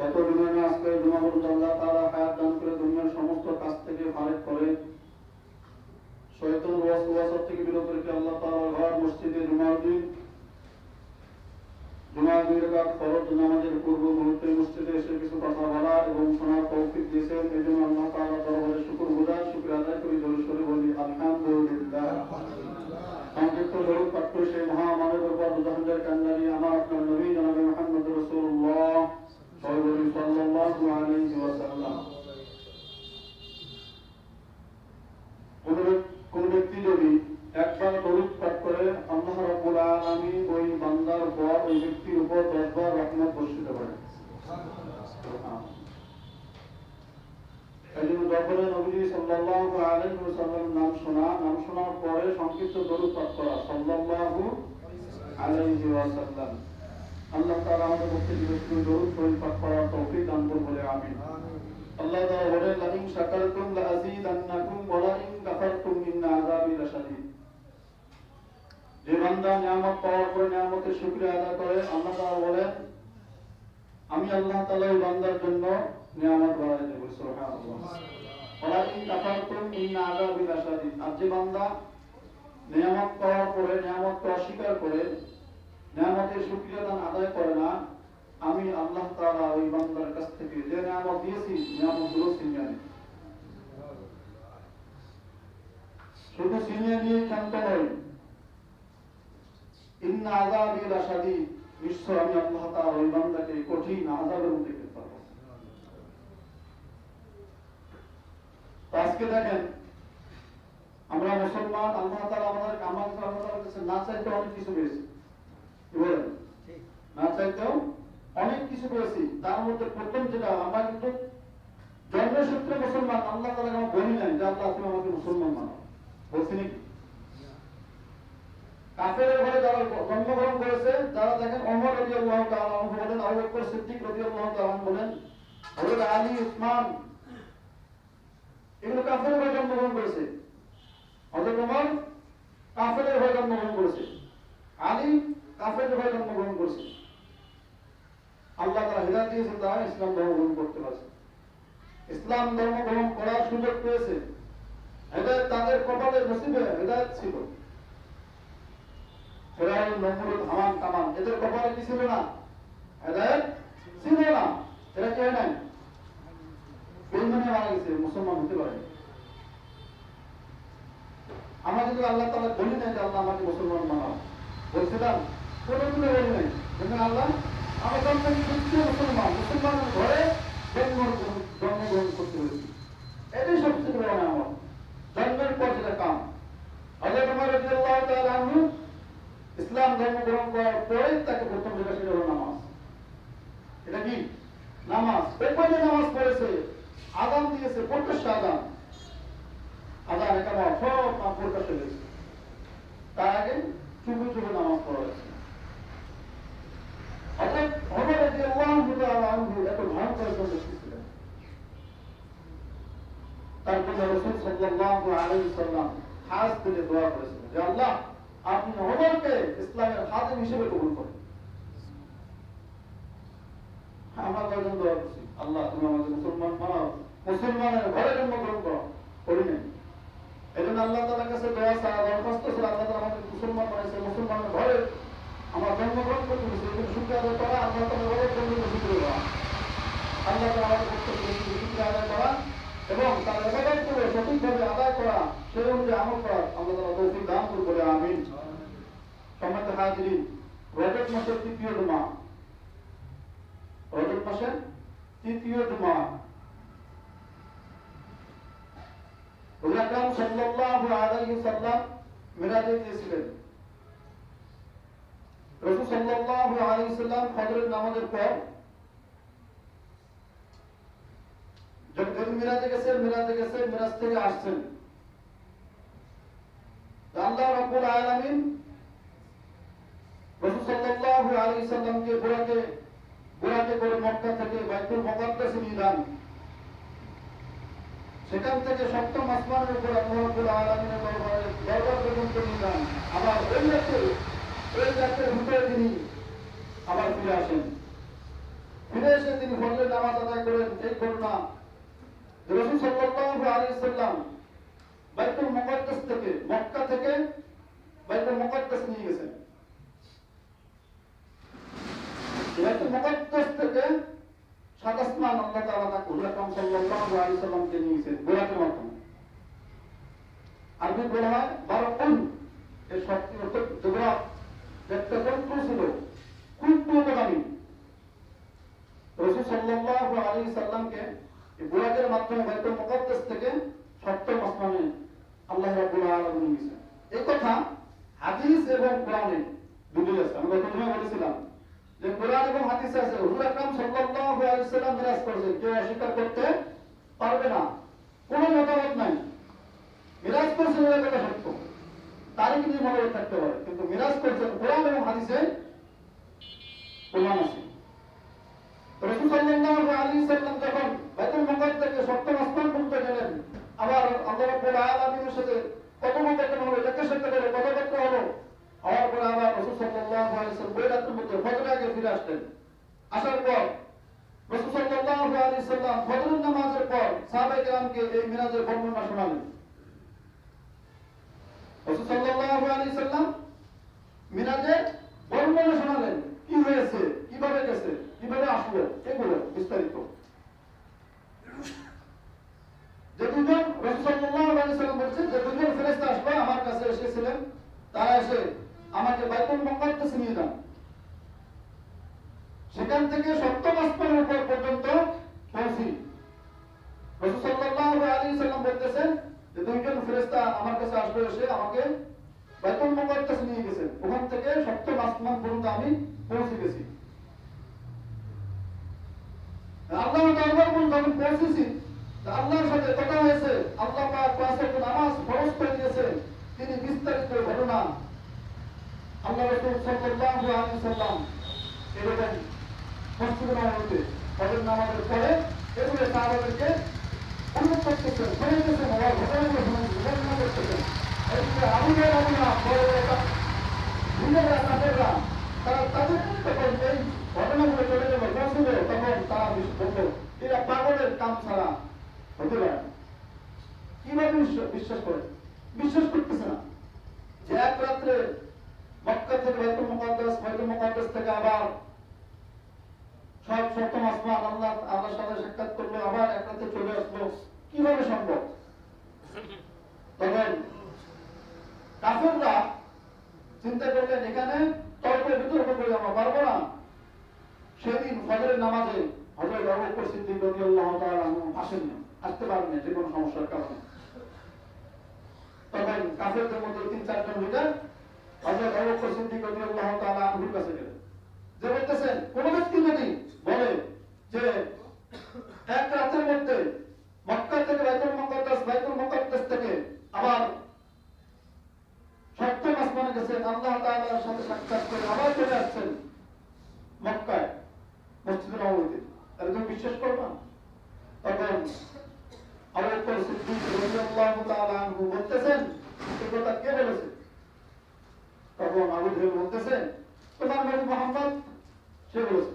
কত দিনের আজকে জমা পর্যন্ত আল্লাহ তাআলা হায়াত দান করে দুনিয়ার সমস্ত কাজ থেকে ফারেক করে। শয়তান ওয়াসওয়াসা থেকে বিরত রেখে আল্লাহ তাআলা ঘর, মসজিদে জুমার দিন। জুমার দুই রাকাত ফরজ নামাজের পূর্ব মুহূর্তে মসজিদে এসে কিছু কথা বলা এবং শোনার তৌফিক দিয়েছেন, এই জন্য আল্লাহ তাআলা দরবারে শুকর গুজার শুকর আদায় করি। জোরে সোরে বলি, আলহামদুলিল্লাহ। সংযুক্ত দরুদ পাঠ করে সেই মহামানব উপর দুজাহানের কান্ডারি, আমার আপনার নবী আলাইহি ওয়াসাল্লাম। আল্লাহ তাআলা আমাদের পক্ষে জীবন দরুদ শরীফ পাঠ করার তৌফিক দান করুন বলে আমিন। আল্লাহ তাআলা বলেন, লাইন শাকারতুম লাযীদান্নাকুম ওয়া লাইন কাফারতুম ইন্না আযাবি লাশাদীদ। যে বান্দা নিয়ামত পাওয়ার পরে নিয়ামতের শুকরিয়া আদায় করে, আল্লাহ তাআলা বলেন, আমি আল্লাহ তাআলা ওই বান্দার জন্য নিয়ামত বাড়াই দেব, সুবহানাল্লাহ। ওয়া লাইন কাফারতুম ইন্না আযাবি লাশাদীদ। আর যে বান্দা নিয়ামত পাওয়ার পরে, নিয়ামতকে অস্বীকার করে আদায় করে না। আমি আল্লাহ ওই বান্দার কাছ থেকে যে দিয়েছি নিই। শুধু নিয়ে ক্ষান্ত নই ইন্না নিশ্চয় আমি আল্লাহ ওই বান্দাকে কঠিন মধ্যে আজকে দেখেন, আমরা মুসলমান, আল্লাহ তাআলা আমাদের আমাদের কাছে না চাইতে অনেক কিছু পেয়েছি। বলেন। না অনেক কিছু পেয়েছি তার মধ্যে প্রথম যেটা, আমরা কিন্তু জন্মসূত্রে মুসলমান, আল্লাহ তাআলা আমার বলি নাই, যে আল্লাহ তুমি আমাকে মুসলমান মানো বলছি নাকি? কাফের ঘরে যারা জন্মগ্রহণ করেছে যারা দেখেন রাদিয়াল্লাহু তাআলা আনহু বলেন, আবু বকর সিদ্দিক তাআলা আনহু বলেন, হযরত আলী, উসমান, এগুলো কাফের ঘরে জন্মগ্রহণ করেছে হযরত ওমর কাফের ঘরে জন্মগ্রহণ করেছে আলী কাফের ঘরে জন্মগ্রহণ করেছে আল্লাহ তাআলা তারা ইসলাম ধর্ম গ্রহণ করতে পারছে। ইসলাম ধর্ম গ্রহণ করার সুযোগ পেয়েছে। হেদায়েত তাদের কপালে নসিবে, হেদায়েত ছিল। ফেরাউন, নমরুদ, হামান এদের কপালে কি ছিল না? হেদায়েত ছিল না। এরা কে নাই? মারা গেছে, মুসলমান হতে পারে যদি আল্লাহ তাআলা বলি যে আল্লাহ আমাকে মুসলমান বানাও, বলছিলাম, কোনো বলি নাই। কিন্তু আল্লাহ আমি জন্ম সত্যি মুসলমান, মুসলমানের ঘরে জন্মগ্রহণ করতে হয়েছি। এটাই সবচেয়ে বড় আমার জন্মের পর যেটা কাম। ইসলাম ধর্ম গ্রহণ করার পরে তাকে প্রথম যেটা হলো নামাজ। এটা কি? নামাজ। ওপরে নামাজ পড়েছে, আদান দিয়েছে প্রকাশ্য আদান। আদান, একামত, সব নাম প্রকাশ্য হয়েছে তার আগে চুপে চুপে নামাজ পড়া হয়েছে অর্থাৎ ওমর রাদিয়াল্লাহু তাআলা আনহু এত ভয়ঙ্কর একজন ব্যক্তি ছিলেন তারপরে রাসূল সাল্লাল্লাহু আলাইহি সাল্লাম খাস দিলে দোয়া করেছিলেন যে আল্লাহ আপনি ওমরকে ইসলামের খাদেম হিসেবে কবুল করেন আমরা কয়জন দোয়া আল্লাহ, তুমি আমাদের মুসলমান বানাও মুসলমানের ঘরে জন্মগ্রহণ করো। করি নাই। এই জন্য আল্লাহ তালার কাছে দোয়া চাওয়া দরখাস্ত ছিল আল্লাহ তালা আমাদের মুসলমান বানাইছে, মুসলমানের ঘরে আমার জন্মগ্রহণ করতে হয়েছে এই জন্য শুক্র আদায় করা, আল্লাহ তালা ঘরের জন্য শুক্র দেওয়া আল্লাহ তালা আমাদের পক্ষ শুক্র আদায় করা এবং তার এবাদত করে সঠিকভাবে আদায় করা, সেই অনুযায়ী আমল করা আল্লাহ তালা তৌফিক দান বলে, আমিন। সম্মানিত হাজিরিন রজব মাসের তৃতীয় জমা রজব মাসের তৃতীয় জমা রসুল আকরাম সাল্লাল্লাহু আলাইহি সাল্লাম মিরাজে গিয়েছিলেন রসুল সাল্লাল্লাহু আলাইহি সাল্লাম ফজরের নামাজের পর যখন মিরাজে গেছেন মিরাজে গেছেন মিরাজ থেকে আসছেন আল্লাহ রাব্বুল আলামিন রাসূল সাল্লাল্লাহু আলাইহি সাল্লামকে বুরাকে বুরাকে করে মক্কা থেকে বাইতুল মুকাদ্দাসে যান সেখান থেকে সপ্তম আসমানের উপর আল্লাহ রাব্বুল আলামিনের দরবারে দরবার পর্যন্ত যান আবার ওই রাতে, ওই রাতের ভিতরে তিনি আবার ফিরে আসেন। ফিরে এসে তিনি ফজরের নামাজ আদায় করেন, এই ঘটনা রসুল সাল্লাল্লাহু আলাইহি সাল্লাম বাইতুল মুকাদ্দাস থেকে মক্কা থেকে বাইতুল মুকাদ্দাস নিয়ে গেছেন বাইতুল মুকাদ্দাস থেকে সাত আসমান আল্লাহ আল্লাহ রাব্বুল আলামিন নিয়ে গেছেন এই কথা হাদিস এবং কোরআনে দুটোই আছে। আমি বলেছিলাম যে কোরআন এবং হাদিসে আছে, হুজুর আকরাম সাল্লাল্লাহু আলাইহি সাল্লাম মিরাজ করেছেন, কেউ অস্বীকার করতে পারবে না। কোনো মতামত নাই। মিরাজ করছেন এটা কথা সত্য। তারই কিছু মনোযোগ থাকতে পারে। কিন্তু মিরাজ করছেন কোরআন এবং হাদিসে প্রমাণ আছে। রসুল সাল্লাল্লাহু আলাইহি যখন বাইতুল মুকাদ্দাস থেকে সপ্তম আসমান পর্যন্ত গেলেন, আবার আল্লাহ রাব্বুল আলামিনের সাথে কথোপকথন হলো এটাকে সাথে করে কথাবার্তা হলো, হওয়ার পরে আবার রসুল সাল্লাল্লাহু আলাইহি ফিরে আসলেন আসার পর রসুল সাল্লাল্লাহু আলাইহি সাল্লাম ফজরের নামাজের পর সাহাবায়ে কেরামকে এই মিরাজের বর্ণনা শোনালেন। রসুল সাল্লাল্লাহু আলাইহি সাল্লাম মিরাজের বর্ণনা শোনালেন, কি হয়েছে? কীভাবে গেছে? কীভাবে আসলো? এগুলো বিস্তারিত। যে দুজন, রসুল সাল্লাল্লাহু আলাইহি সাল্লাম বলছেন, যে দুজন ফেরেশতা আসবে আমার কাছে এসেছিলেন, তারা এসে আমাকে বাইতুল মুকাদ্দাস নিয়ে যান। সেখান থেকে সপ্তম উপর পর্যন্ত পৌঁছি। সাল্লাম বলতেছেন যে, দুইজন আমার কাছে আসবে এসে আমাকে নিয়ে ওখান থেকে পর্যন্ত আমি পৌঁছে গেছি। আল্লাহ দরবার পর্যন্ত আমি পৌঁছেছি। আল্লাহর সাথে কথা হয়েছে। আল্লাহ পাক নামাজ ফরজ করে দিয়েছে তিনি বিস্তারিত ঘটনা আল্লাহ রাসূল সাল্লাল্লাহু আলাইহি সাল্লাম এরকম মসজিদে নববীতে ফজর নামাজের পরে এগুলো সাহাবাদেরকে উল্লেখ করতেছেন শোনাইতেছেন আবার ঘটনাগুলো বর্ণনা করতেছেন তাদের বিশ্বাস- করে? বিশ্বাস করতেছে না। যে এক রাত্রে মক্কা থেকে থেকে আবার সব সপ্তম আসমান আল্লাহ আল্লাহর সাথে সাক্ষাৎ করল আবার এক রাতে চলে আসলো। কীভাবে সম্ভব? তখন কাফেররা চিন্তা করলেন, এখানে তর্কের বিতর্ক করে আমরা পারব না। সেদিন ফজরের নামাজে হজরত আবু বকর সিদ্দিক রাদিয়াল্লাহু তাআলা আসেননি, আসতে পারেননি, যে কোনো সমস্যার কারণে। তখন কাফেরদের মধ্যে তিন চারজন লিডার হযরত আবু বকর সিদ্দিক রাদিয়াল্লাহু তাআলা আনহুর কাছে গেলেন। যে বলতেছেন, কোন ব্যক্তি যদি বলে যে এক রাতের মধ্যে মক্কা থেকে বাইতুল মুকাদ্দাস বাইতুল মুকাদ্দাস থেকে আবার সপ্তম আসমানে গেছেন আল্লাহ তাআলার সাথে সাক্ষাৎ করে আবার চলে আসছেন মক্কায় মসজিদে নববীতে তাহলে তুমি বিশ্বাস করবা? তখন আবু সিদ্দিক রাদিয়াল্লাহু তাআলা আনহু বলতেছেন, এই কথা কে বলেছে? তখন আবু জাহেল বলতেছেন, তোমার নবী মুহাম্মদ? সে বলেছে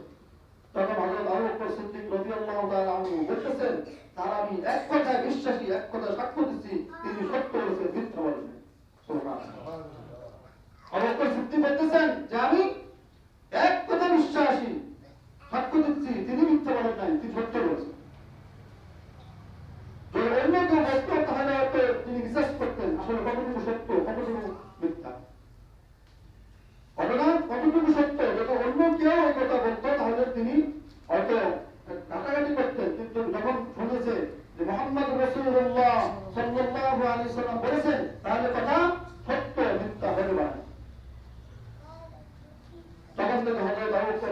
তখন হযরত আবু বকর সিদ্দিক রাদিয়াল্লাহু তাআলা আনহু বলতেছেন তার আমি এক কথায় বিশ্বাসী, এক কথায় সাক্ষ্য দিচ্ছি, তিনি সত্য বলেছেন, মিথ্যা বলেন সুবহানাল্লাহ। আবু বকর সিদ্দিক বলতেছেন যে আমি এক কথা বিশ্বাসী সাক্ষ্য দিচ্ছি তিনি মিথ্যা বলেন নাই তিনি সত্য বলেছেন যদি অন্য কেউ বলতো তাহলে হয়তো তিনি বিশ্বাস করতেন আসলে কতটুকু সত্য কতটুকু মিথ্যা ঘটনা কতটুকু সত্য যদি অন্য কেউ এই কথা বলতো তাহলে তিনি হয়তো কাটাকাটি করতেন কিন্তু যখন শুনেছে যে মোহাম্মদ রসুল্লাহ সাল্লাল্লাহু আলাইহি সাল্লাম বলেছেন তাহলে কথা সত্য মিথ্যা হতে পারে না। তখন থেকে হযরত আবু বকর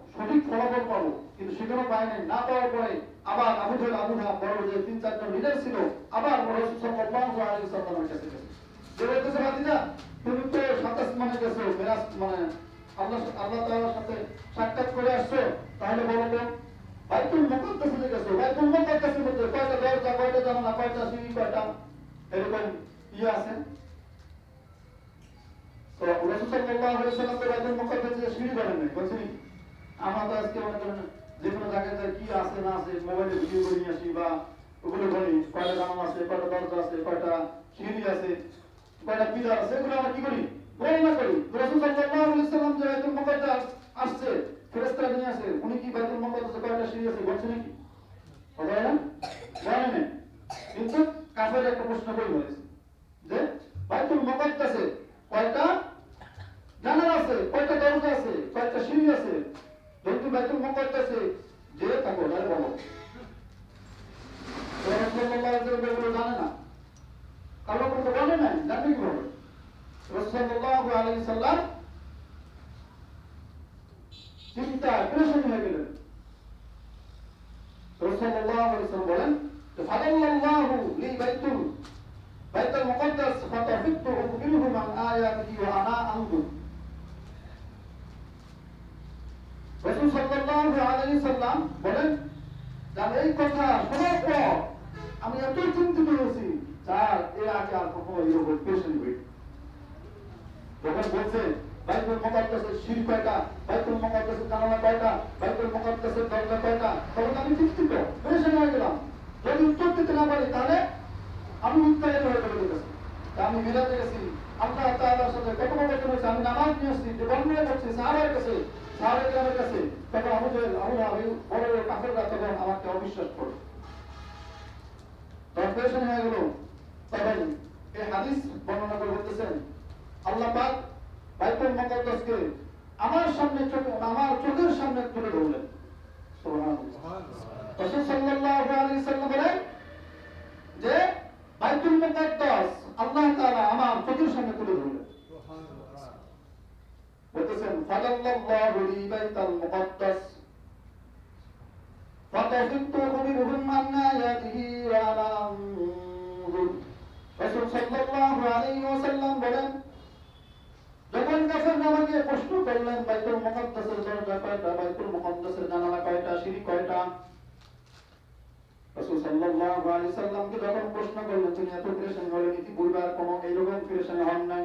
সঠিক ফলাফল পাবো। কিন্তু সেখানে পায় নাই, না পাওয়ার পরে আবার আবু জাহেল, আবু লাহাব বড় যে তিন চারজন লিডার ছিল, আবার কাছে গেছে। যে বলতেছে তুমি তো মানে গেছো মানে আল্লাহ আল্লাহ তাআলার সাথে সাক্ষাৎ করে আসছো। তাহলে বলো তো গেছো কয়টা দরজা, কয়টা কয়টা সিঁড়ি, কয়টা? এরকম ইয়ে আছে? তো রাসূল সাল্লাল্লাহু আলাইহি ওয়াসাল্লাম বাইতুল সিঁড়ি নাই বলছেন? আমরা আজকে যে কোনো জায়গায় কি আছে না আছে মোবাইলে ভিডিও করে নিয়ে আসি বা ওগুলো বলি কয়টা জানালা আছে, কয়টা দরজা আছে, কয়টা সিঁড়ি আছে, কয়টা পিলার আছে, এগুলো আমরা কি করি? গণনা করি। রাসূল সাল্লাল্লাহু আলাইহি যে বাইতুল মুকাদ্দাস আসছে, ফেরেশতারা নিয়ে আসে, উনি কি বাইতুল মুকাদ্দাসে কয়টা সিঁড়ি আছে বলছে নাকি? হয় না জানে না। কিন্তু কাফের একটা প্রশ্ন করে বলেছে যে বাইতুল মুকাদ্দাসে কয়টা জানালা আছে কয়টা দরজা আছে কয়টা সিঁড়ি আছে যদি বাইতুল মুকাদ্দাসে যে থাকো তাহলে বলো তো রাসূলুল্লাহ সাল্লাল্লাহু আলাইহি ওয়াসাল্লাম জানে না আল্লাহ তো বলে না জানবে কীভাবে রাসূলুল্লাহ আলাইহি সাল্লাম চিন্তা পেরেশানি হয়ে গেলেন রাসূলুল্লাহ আলাইহি সাল্লাম বলেন যে ফাদাল্লাহু লি বাইতুল বাইতুল মুকাদ্দাস ফাতাফিতু উখবিরহু মান আয়াতিহি ওয়া আনা আনজুর রাসূল সাল্লাল্লাহু আলাইহি সাল্লাম বলেন যার এই কথা শোনার পর আমি এত চিন্তিত হয়েছি, যার এর আগে আর কখনো এরকম পেশেন্ট হই যখন বলছে, বাইতুল মুকাদ্দাসের সিঁড়ি কয়টা? বাইতুল মুকাদ্দাসের জানালা কয়টা? বাইতুল মুকাদ্দাসের দরজা কয়টা? তখন আমি চিন্তিত গেলাম যদি উত্তর দিতে না পারি, তাহলে আমি উত্তারিত হয়ে যাবে কাছে আমি মিলাতে গেছি আল্লাহ তাআলার সাথে হয়েছে আমি নামাজ নিয়ে আসছি যে বর্ণনা করছি কাছে গ্রামের কাছে, তখন আবু আবু বড় বড় তখন আমাকে অবিশ্বাস হয়ে গেল, তখন এই হাদিস বর্ণনা করে বলতেছেন, আল্লাহ পাক বাইতুল আমার সামনে চোখে, আমার চোখের সামনে তুলে ধরলেন সুবহানাল্লাহ রাসূল সাল্লাল্লাহু আলাইহি সাল্লাম বলেন যে বাইতুল মুকাদ্দাস আল্লাহ তাআলা আমার চোখের সামনে তুলে ধরলেন বলতেছেন ফাদাল্লাহু লি বাইতাল মুকাদ্দাস فطفقت منهم عن آياته وأنا أنظر রাসূল সাল্লাল্লাহু আলাইহি ওয়াসাল্লাম বলেন যখন কাফের আমাকে প্রশ্ন করলেন বাইতুল মুকাদ্দাসের দরজা কয়টা বাইতুল মুকাদ্দাসের জানালা কয়টা সিঁড়ি কয়টা রাসূল সাল্লাল্লাহু আলাইহি সাল্লামকে যখন প্রশ্ন করলেন তিনি এত পেরেশানি হলেন ইতিপূর্বে আর কোনো এইরকম পেরেশানি হন নাই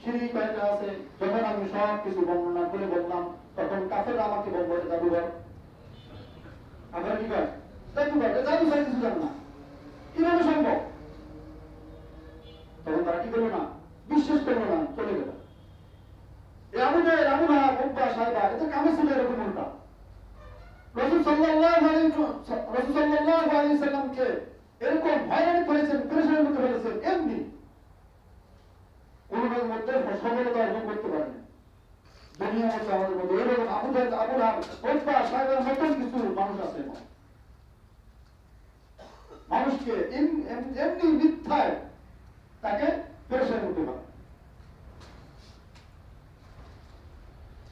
সিঁড়ি কয়টা আছে, যখন আমি সব কিছু বর্ণনা করে বললাম, তখন কাফের আমাকে বলব এটা জাদুঘর। আমরা কি কয়? জাদুঘর জাদু ছাড়া কিছু জান না। কীভাবে সম্ভব? তখন তারা কি করল না, বিশ্বাস করল না, চলে গেল। আবু লাহাব উতবা সাইবা এটা কামে ছিল এরকম উল্টা। রাসূল সাল্লাল্লাহু আলাইহি রাসূল সাল্লাল্লাহু আলাইহি সাল্লামকে এরকম হয়রানি করেছেন, পেরেশানির মধ্যে ফেলেছেন, এমনি। কোনোটার মধ্যে সফলতা অর্জন করতে পারে না দুনিয়া হচ্ছে আমাদের মধ্যে এরকম আবু জাহেল আবু লাহাব মতন কিছু মানুষ আছে। মানুষকে এম- এম- এমনি মিথ্যায় তাকে পেরেশানি করতে পারে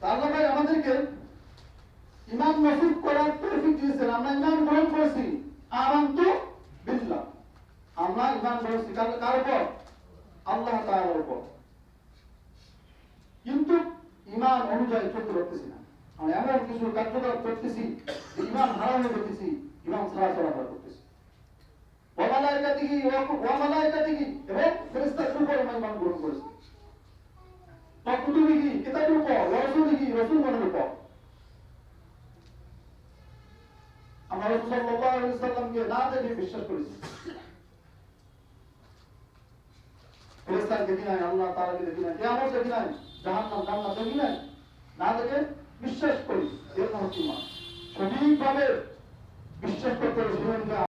তা আল্লাহ ভাই আমাদেরকে ইমান নসিব করার তৌফিক দিয়েছেন আমরা ইমান গ্রহণ করেছি আমান্তু বিল্লাহ আমরা ইমান করেছি কার কার উপর আল্লাহ তাআলার উপর কিন্তু ইমান অনুযায়ী চলতে পারতেছি না আমরা এমন কিছু কার্যকলাপ করতেছি যে ইমান হারা হয়ে করতেছি ইমান ছাড়া চলাফেরা করতেছি ওয়ামালাইকাতিহি ওয়ামালাইকাতিহি এবং ফেরেশতাদের উপর আমরা ইমান গ্রহণ করেছি দেখে বিশ্বাস নাই না দেখে বিশ্বাস করি এর নাম হচ্ছে সঠিকভাবে বিশ্বাস করতে হবে